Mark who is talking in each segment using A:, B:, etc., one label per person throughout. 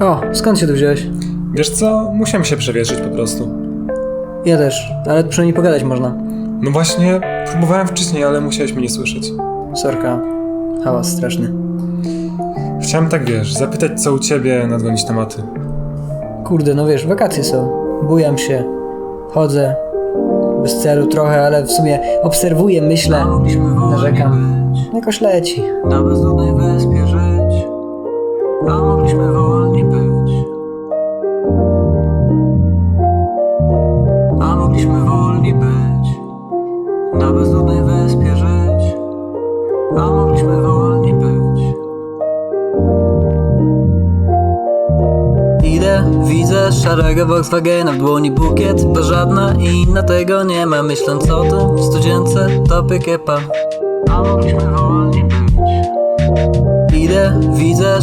A: O, skąd się tu wziąłeś?
B: Wiesz co, musiałem się przewietrzyć po prostu.
A: Ja też, ale przynajmniej pogadać można.
B: No właśnie, próbowałem wcześniej, ale musiałeś mnie nie słyszeć.
A: Sorka, hałas straszny.
B: Chciałem tak, wiesz, zapytać co u ciebie, nadgonić tematy.
A: Kurde, no wiesz, wakacje są. Bujam się, chodzę. Bez celu trochę, ale w sumie obserwuję, myślę, narzekam. Jakoś leci.
C: Na bezludnej wyspie żyć, a mogliśmy wolni mogliśmy wolni być. Na bezludnej wyspie żyć, a mogliśmy wolni być. Idę, widzę szarego Volkswagena w dłoni bukiet, bo żadna inna tego nie ma. Myśląc o tym, w studzience topy kiepa. A mogliśmy wolni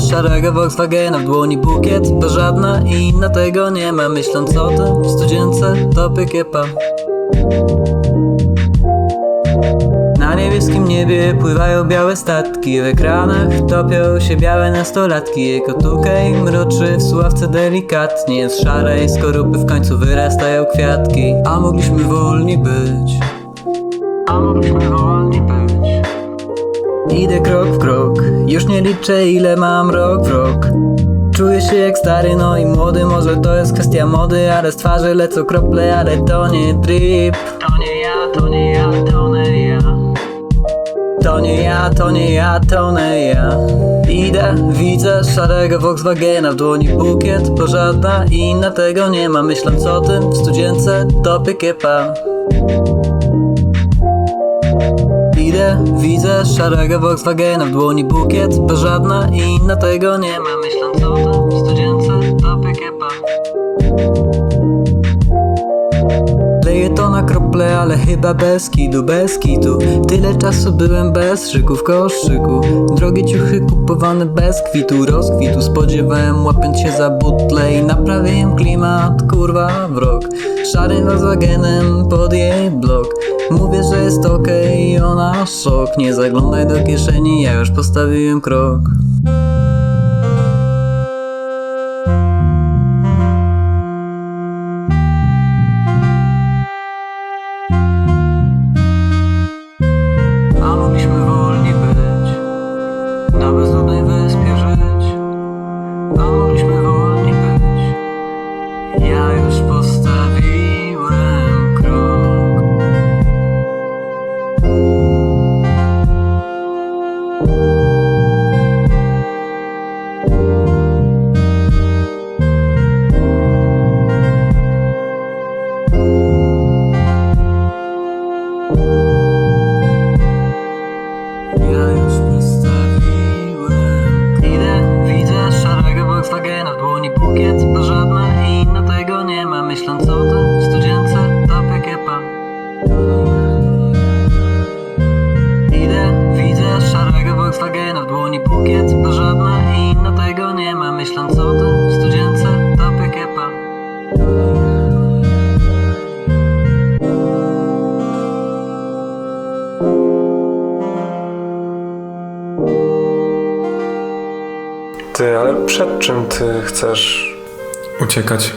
C: szarego Volkswagena w dłoni bukiet, bo żadna inna tego nie ma. Myśląc o tym, w studzience topy kiepa. Na niebieskim niebie pływają białe statki W ekranach topią się białe nastolatki Jego tukaj mroczy w sławce delikatnie Z szarej skorupy w końcu wyrastają kwiatki A mogliśmy wolni być A mogliśmy wolni być Idę krok w krok, już nie liczę ile mam rok w rok. Czuję się jak stary, no i młody, może to jest kwestia mody Ale z twarzy lecą krople, ale to nie drip. To nie ja, to nie ja, to nie ja. To nie ja, to nie ja, to nie ja. Idę, widzę szarego Volkswagena w dłoni bukiet Bo żadna inna tego nie ma. Myśląc o tym w studience topy kiepa Idę, widzę szarego Volkswagena w dłoni bukiet Bo żadna inna tego nie ma. Myśląc o tym ale chyba bez kidu, bez kitu Tyle czasu byłem bez szyku w koszyku. Drogie ciuchy kupowane bez kwitu, rozkwitu. Spodziewałem łapiąc się za butle i naprawiłem klimat, kurwa, w rok. Szarym Volkswagenem pod jej blok. Mówię, że jest okej, ona szok. Nie zaglądaj do kieszeni, ja już postawiłem krok Volkswagena w dłoni bukiet Bo
B: Ty, ale przed czym ty chcesz uciekać?